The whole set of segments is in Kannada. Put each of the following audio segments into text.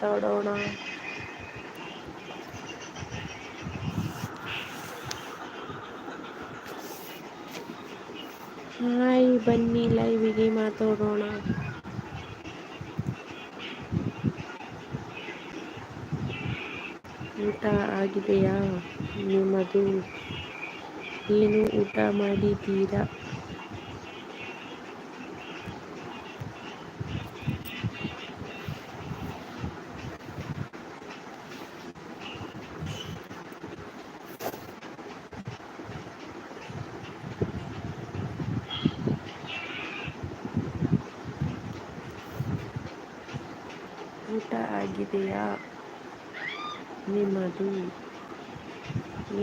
ಮಾತಾಡೋಣ. ಹಾಯ್ ಬನ್ನಿ ಲೈವಿಗೆ ಮಾತಾಡೋಣ. ಊಟ ಆಗಿದೆಯಾ? ನಿಮ್ಮದು ಏನು ಊಟ ಮಾಡಿದ್ದೀರಾ ಊಟ ಆಗಿದೆಯಾ ನಿಮ್ಮದು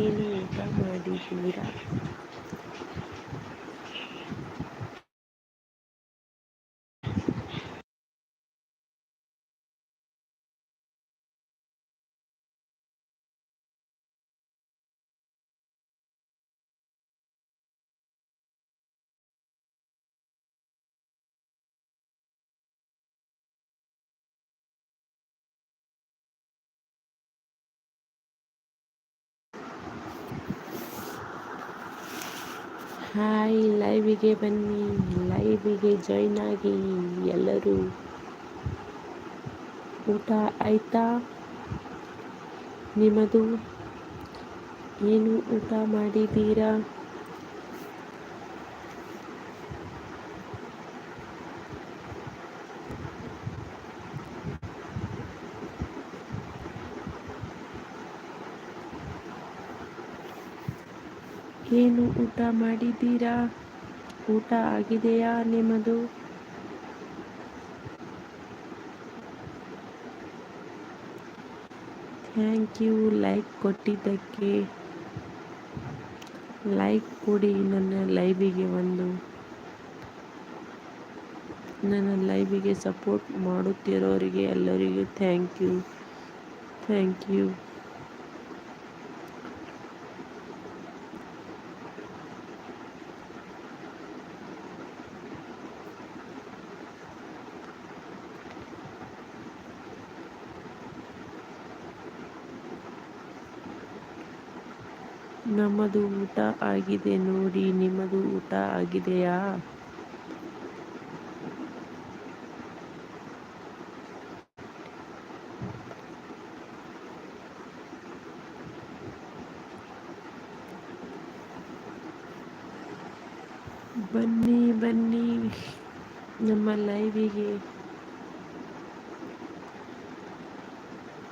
ಏನು ಊಟ ಮಾಡಿದ್ದೀರಾ ಹಾಯ್ ಲೈವಿಗೆ ಬನ್ನಿ ಲೈವಿಗೆ ಜಾಯ್ನ್ ಆಗಿ ಎಲ್ಲರೂ. ಊಟ ಆಯ್ತಾ? ನಿಮ್ಮದು? ಏನು ಊಟ ಮಾಡಿದ್ದೀರಾ? ಏನು ಊಟ ಮಾಡಿದ್ದೀರಾ? ಊಟ ಆಗಿದೆಯಾ ನಿಮ್ಮದು? Thank you. ಲೈಕ್ ಕೊಟ್ಟಿದ್ದಕ್ಕೆ, ಲೈಕ್ ಕೊಡಿ ನನ್ನ ಲೈವಿಗೆ ಒಂದು. ನನ್ನ ಲೈವಿಗೆ ಸಪೋರ್ಟ್ ಮಾಡುತ್ತಿರೋರಿಗೆ ಎಲ್ಲರಿಗೂ ಥ್ಯಾಂಕ್ ಯು. Thank you. ನಮ್ಮದು ಊಟ ಆಗಿದೆ ನೋಡಿ ನಿಮ್ಮದು ಊಟ ಆಗಿದೆಯಾ ಬನ್ನಿ ಬನ್ನಿ ನಮ್ಮ ಲೈವಿಗೆ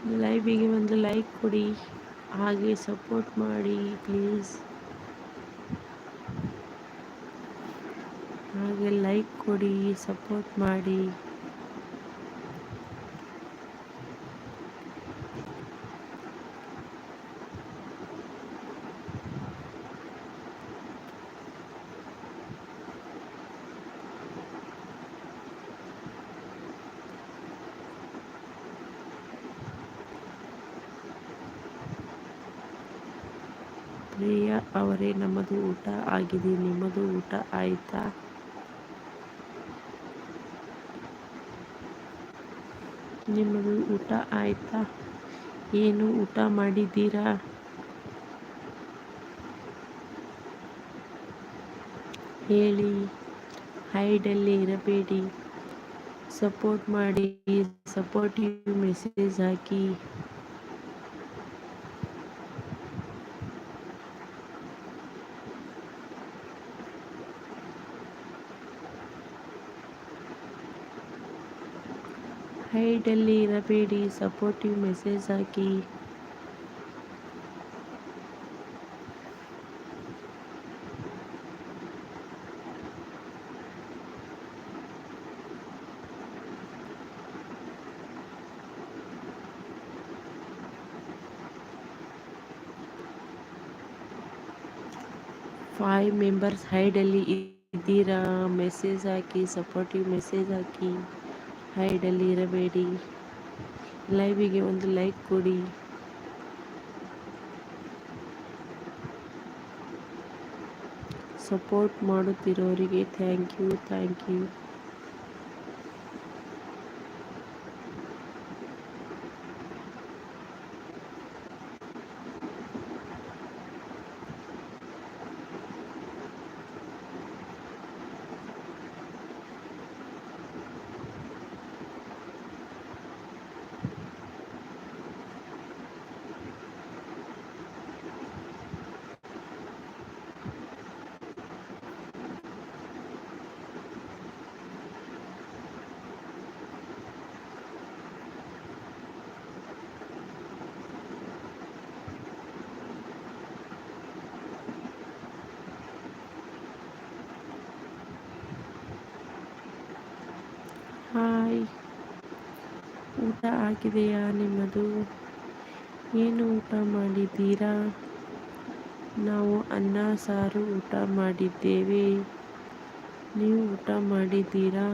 ಲೈವಿಗೆ ಒಂದು ಲೈಕ್ ಕೊಡಿ ಹಾಗೆ ಸಪೋರ್ಟ್ ಮಾಡಿ ಪ್ಲೀಸ್ ಹಾಗೆ ಲೈಕ್ ಕೊಡಿ ಸಪೋರ್ಟ್ ಮಾಡಿ ನಮ್ಮದು ಊಟ ಆಗಿದೆ, ನಿಮ್ಮದು ಊಟ ಆಯ್ತಾ? ನಿಮ್ಮದು ಊಟ ಆಯ್ತಾ? ಏನು ಊಟ ಮಾಡಿದ್ದೀರಾ? ಹೇಳಿ ಹೈಡಲ್ಲಿ ಇರಬೇಡಿ. ಸಪೋರ್ಟ್ ಮಾಡಿ ಸಪೋರ್ಟಿವ್ ಮೆಸೇಜ್ ಹಾಕಿ. ಹೈಡಲ್ಲಿ ಇರಬೇಡಿ ಸಪೋರ್ಟಿವ್ ಮೆಸೇಜ್ ಹಾಕಿ ಫೈವ್ ಮೆಂಬರ್ಸ್ ಹೈಡಲ್ಲಿ ಇದ್ದೀರಾ ಮೆಸೇಜ್ ಹಾಕಿ ಸಪೋರ್ಟಿವ್ ಮೆಸೇಜ್ ಹಾಕಿ ಹೈಡಲ್ಲಿ ಇರಬೇಡಿ. ಲೈವಿಗೆ ಒಂದು ಲೈಕ್ ಕೊಡಿ. Support ಮಾಡುತ್ತಿರೋರಿಗೆ thank you thank you hi ಊಟ ಆಗಿದೆಯಾ ನಿಮ್ಮದು? ಏನು ಊಟ ಮಾಡಿದ್ದೀರಾ? ನಾವು ಅನ್ನ, ಸಾರು ಊಟ ಮಾಡಿದ್ದೇವೆ. ನೀವು ಊಟ ಮಾಡಿದ್ದೀರಾ?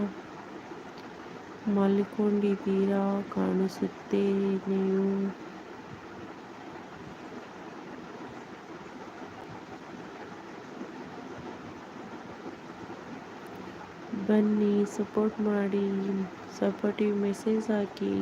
ಮಲ್ಕೊಂಡಿದ್ದೀರಾ ಕಾಣಿಸುತ್ತೆ ನೀವು. ಬನ್ನಿ ಸಪೋರ್ಟ್ ಮಾಡಿ ಸಪೋರ್ಟಿವ್ ಮೆಸೇಜ್ ಹಾಕಿ.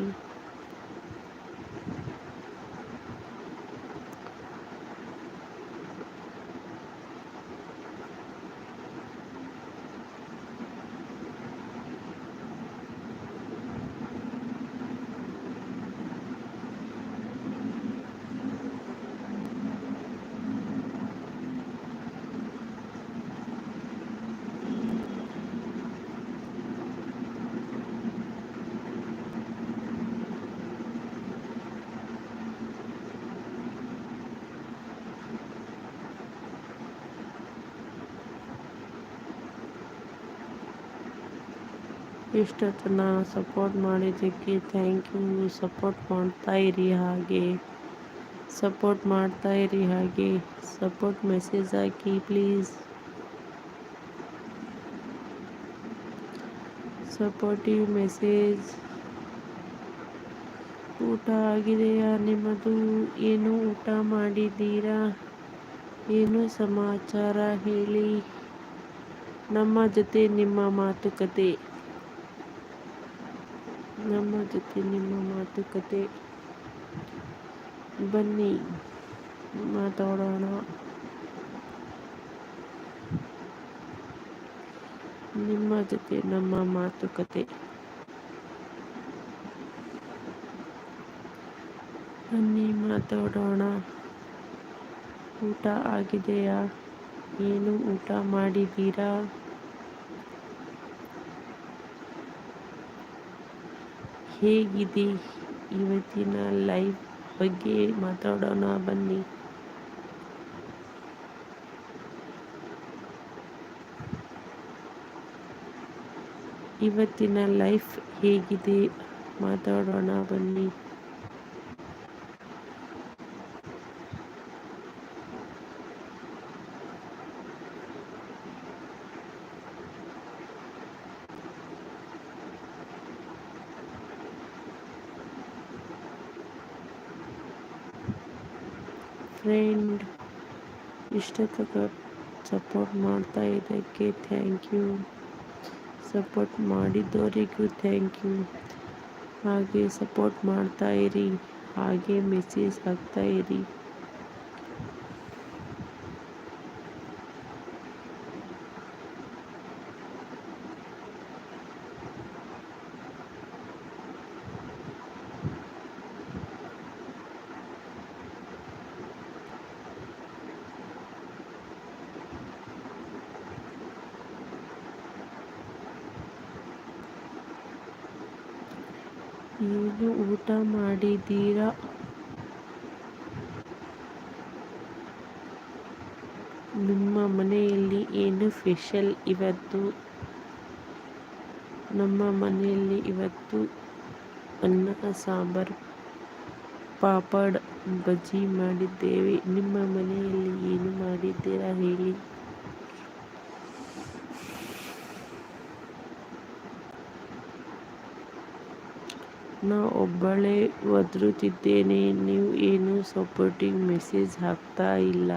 ಇಷ್ಟೊತ್ತನ ಸಪೋರ್ಟ್ ಮಾಡಿದ್ದಕ್ಕೆ ಥ್ಯಾಂಕ್ ಯು ಸಪೋರ್ಟ್ ಮಾಡ್ತಾ ಇರಿ ಹಾಗೆ. ಸಪೋರ್ಟ್ ಮಾಡ್ತಾ ಇರಿ ಹಾಗೆ. ಸಪೋರ್ಟ್ ಮೆಸೇಜ್ ಹಾಕಿ ಪ್ಲೀಸ್ ಸಪೋರ್ಟಿವ್ ಮೆಸೇಜ್ ಊಟ ಆಗಿದೆಯಾ ನಿಮ್ಮದು? ಏನು ಊಟ ಮಾಡಿದ್ದೀರಾ? ಏನು ಸಮಾಚಾರ ಹೇಳಿ? ನಮ್ಮ ಜೊತೆ ನಿಮ್ಮ ಮಾತುಕತೆ. ನಮ್ಮ ಜೊತೆ ನಿಮ್ಮ ಮಾತುಕತೆ. ಬನ್ನಿ, ಮಾತಾಡೋಣ. ನಿಮ್ಮ ಜೊತೆ ನಮ್ಮ ಮಾತುಕತೆ. ಬನ್ನಿ, ಮಾತಾಡೋಣ. ಊಟ ಆಗಿದೆಯಾ? ಏನು ಊಟ ಮಾಡಿದ್ದೀರಾ? ಹೇಗಿದೆ? ಇವತ್ತಿನ ಲೈಫ್ ಬಗ್ಗೆ ಮಾತಾಡೋಣ ಬನ್ನಿ. ಇವತ್ತಿನ ಲೈಫ್ ಹೇಗಿದೆ? ಮಾತಾಡೋಣ ಬನ್ನಿ. ಇಷ್ಟೊತ್ತಕ ಸಪೋರ್ಟ್ ಮಾಡ್ತಾ ಇದ್ದಕ್ಕೆ ಥ್ಯಾಂಕ್ ಯು ಸಪೋರ್ಟ್ ಮಾಡಿದ್ದವರಿಗೂ ಥ್ಯಾಂಕ್ ಯು ಹಾಗೆ ಸಪೋರ್ಟ್ ಮಾಡ್ತಾ ಇರಿ, ಹಾಗೆ ಮೆಸೇಜ್ ಹಾಕ್ತಾ ಇರಿ ಏನು ಊಟ ಮಾಡಿದ್ದೀರಾ ನಿಮ್ಮ ಮನೆಯಲ್ಲಿ ಏನು ಸ್ಪೆಷಲ್ ಇವತ್ತು? ನಮ್ಮ ಮನೆಯಲ್ಲಿ ಇವತ್ತು ಅನ್ನ, ಸಾಂಬಾರ್, ಪಾಪಡ್, ಬಜ್ಜಿ ಮಾಡಿದ್ದೇವೆ. ನಿಮ್ಮ ಮನೆಯಲ್ಲಿ ಏನು ಮಾಡಿದ್ದೀರಾ ಹೇಳಿ. ನಾ ಒಬ್ಬಳೇ ಒದರುತ್ತಿದ್ದೇನೆ ನೀವು ಏನು ಸಪೋರ್ಟಿಂಗ್ ಮೆಸೇಜ್ ಹಾಕ್ತಾ ಇಲ್ಲ?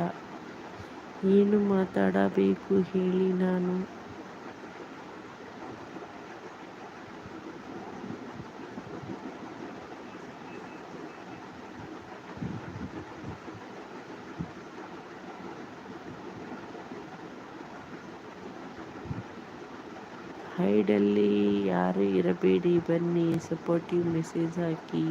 ಏನು ಮಾತಾಡಬೇಕು ಹೇಳಿ ನಾನು. ಹೈಡಲ್ಲಿ ಯಾರು ಇರಬೇಡಿ ಬನ್ನಿ ಸಪೋರ್ಟಿವ್ ಮೆಸೇಜ್ ಹಾಕಿ.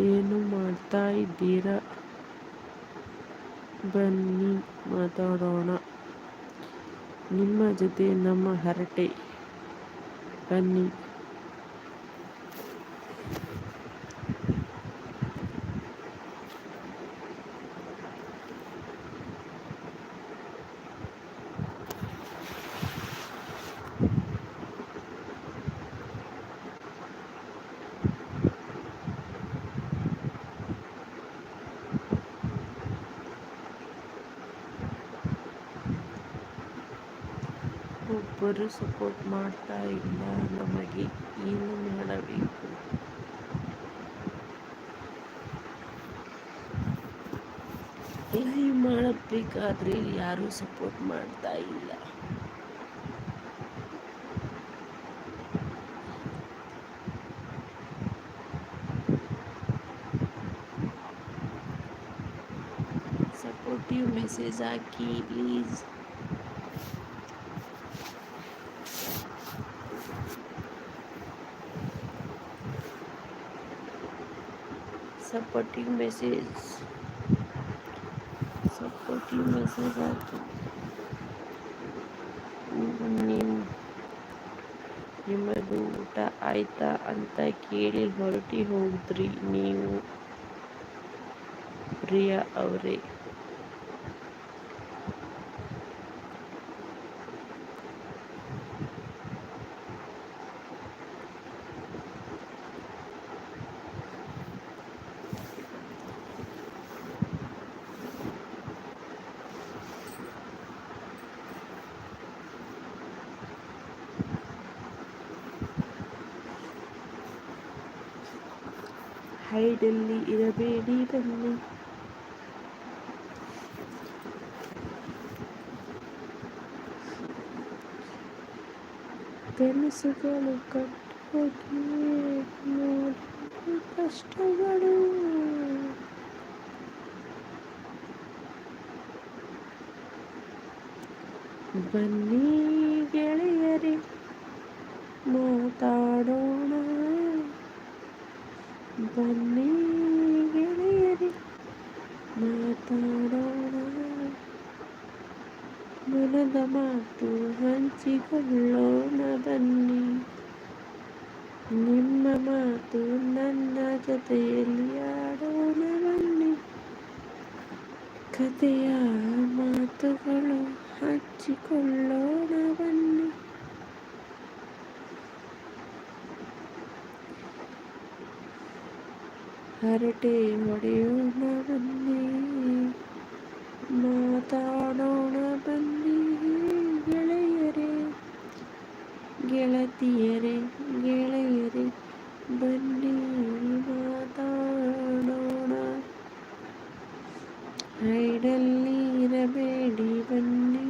ಏನು ಮಾಡ್ತಾ ಇದ್ದೀರಾ? ಬನ್ನಿ ಮಾತಾಡೋಣ. ನಿಮ್ಮ ಜೊತೆ ನಮ್ಮ ಹರಟೆ. ಬನ್ನಿ. ಒಬ್ಬರು ಸಪೋರ್ಟ್ ಮಾಡ್ತಾ ಇಲ್ಲ ನಮಗೆ ಏನು ಮಾಡಬೇಕು? ಲೈವ್ ಮಾಡಬೇಕಾದ್ರೆ ಯಾರೂ ಸಪೋರ್ಟ್ ಮಾಡ್ತಾ ಇಲ್ಲ. Supportive message hockey please supporting message supporting message ಹಾಕಿ ನಿಮ್ಮ ನಿಮ್ಮದು ಊಟ ಆಯ್ತಾ ಅಂತ ಕೇಳಿ ಹೊರಟಿ ಹೋದ್ರಿ ನೀವು ಪ್ರಿಯಾ ಅವರೇ ಕನಸುಗಳು ಕಟ್ಟೋಗಿ ಕಷ್ಟಗಳು. ಬನ್ನಿ ಗೆಳೆಯರಿ ಮಾತಾಡೋಣ. ಬನ್ನಿ ಗೆಳೆಯರಿ ಮಾತಾಡೋಣ. ಮನದ ಮಾತು ಹಂಚಿಕೊಳ್ಳೋಣ ಬನ್ನಿ ನಿಮ್ಮ ಮಾತು ನನ್ನ ಜೊತೆಯಲ್ಲಿ ಆಡೋಣ ಬನ್ನಿ ಕಥೆಯ ಮಾತುಗಳು ಹಂಚಿಕೊಳ್ಳೋಣ ಬನ್ನಿ ಹರಟೆ ಹೊಡೆಯೋಣ ಬನ್ನಿ ಮಾತಾಡೋಣ ಬನ್ನಿ ಗೆಳೆಯರೇ ಗೆಳತಿಯರೇ ಗೆಳೆಯರೇ ಬನ್ನಿ ಮಾತಾಡೋಣ ಹೈಡಲ್ಲಿ ಇರಬೇಡಿ ಬನ್ನಿ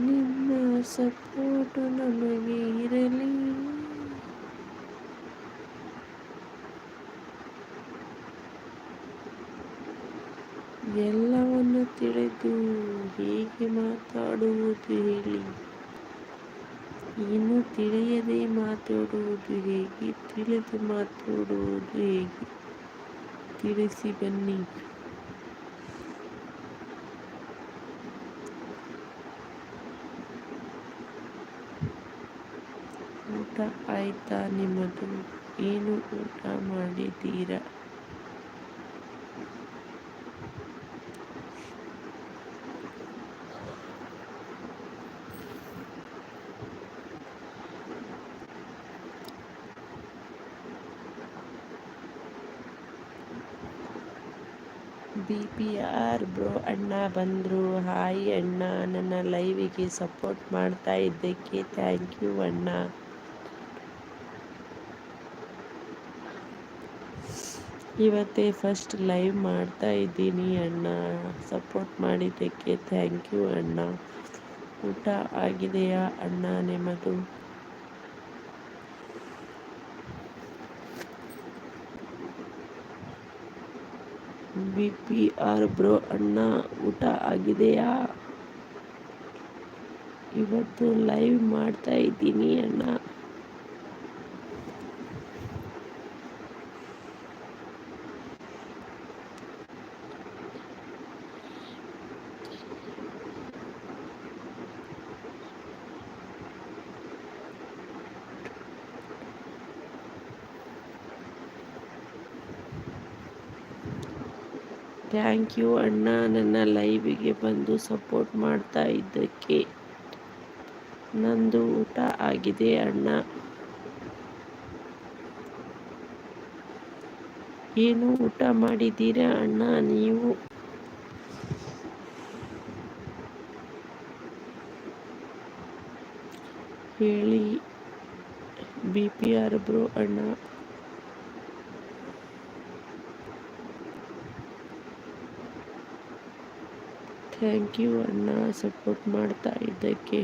ನಿಮ್ಮ ಸಪೋರ್ಟು ನಮಗೆ ಎಲ್ಲವನ್ನು ತಿಳಿದು ಹೇಗೆ ಮಾತಾಡುವುದು ಹೇಳಿ. ಇನ್ನು ತಿಳಿಯದೆ ಮಾತಾಡುವುದು ಹೇಗೆ? ತಿಳಿದು ಮಾತಾಡುವುದು ಹೇಗೆ? ತಿಳಿಸಿ ಬನ್ನಿ. ಊಟ ಆಯ್ತಾ ನಿಮ್ಮದು? ಏನು ಊಟ ಮಾಡಿದ್ದೀರಾ ಬಿ ಪಿ ಆರ್ ಬ್ರೋ ಅಣ್ಣ ಬಂದರು. ಹಾಯ್ ಅಣ್ಣ, ನನ್ನ ಲೈವಿಗೆ ಸಪೋರ್ಟ್ ಮಾಡ್ತಾ ಇದ್ದಕ್ಕೆ ಥ್ಯಾಂಕ್ ಯು ಅಣ್ಣ. ಇವತ್ತೇ ಫಸ್ಟ್ ಲೈವ್ ಮಾಡ್ತಾ ಇದ್ದೀನಿ ಅಣ್ಣ. ಸಪೋರ್ಟ್ ಮಾಡಿದ್ದಕ್ಕೆ ಥ್ಯಾಂಕ್ ಯು ಅಣ್ಣ. ಊಟ ಆಗಿದೆಯಾ ಅಣ್ಣ ನಿಮ್ಮದು? ಬಿ ಪಿ ಆರ್ ಬ್ರೋ ಅಣ್ಣ ಊಟ ಆಗಿದೆಯಾ? ಇವತ್ತು ಲೈವ್ ಮಾಡ್ತಾ ಇದ್ದೀನಿ ಅಣ್ಣ. ಥ್ಯಾಂಕ್ ಯು ಅಣ್ಣ. ನನ್ನ ಲೈವಿಗೆ ಬಂದು ಸಪೋರ್ಟ್ ಮಾಡ್ತಾ ಇದ್ದಕ್ಕೆ ನಂದು ಊಟ ಆಗಿದೆ ಅಣ್ಣ. ಏನು ಊಟ ಮಾಡಿದ್ದೀರಾ ಅಣ್ಣ ನೀವು? ಹೇಳಿ. ಬಿ ಪಿ ಆರ್ ಬ್ರೋ ಅಣ್ಣ. ಥ್ಯಾಂಕ್ ಯು ಅಣ್ಣ ಸಪೋರ್ಟ್ ಮಾಡ್ತಾ ಇದ್ದಕ್ಕೆ.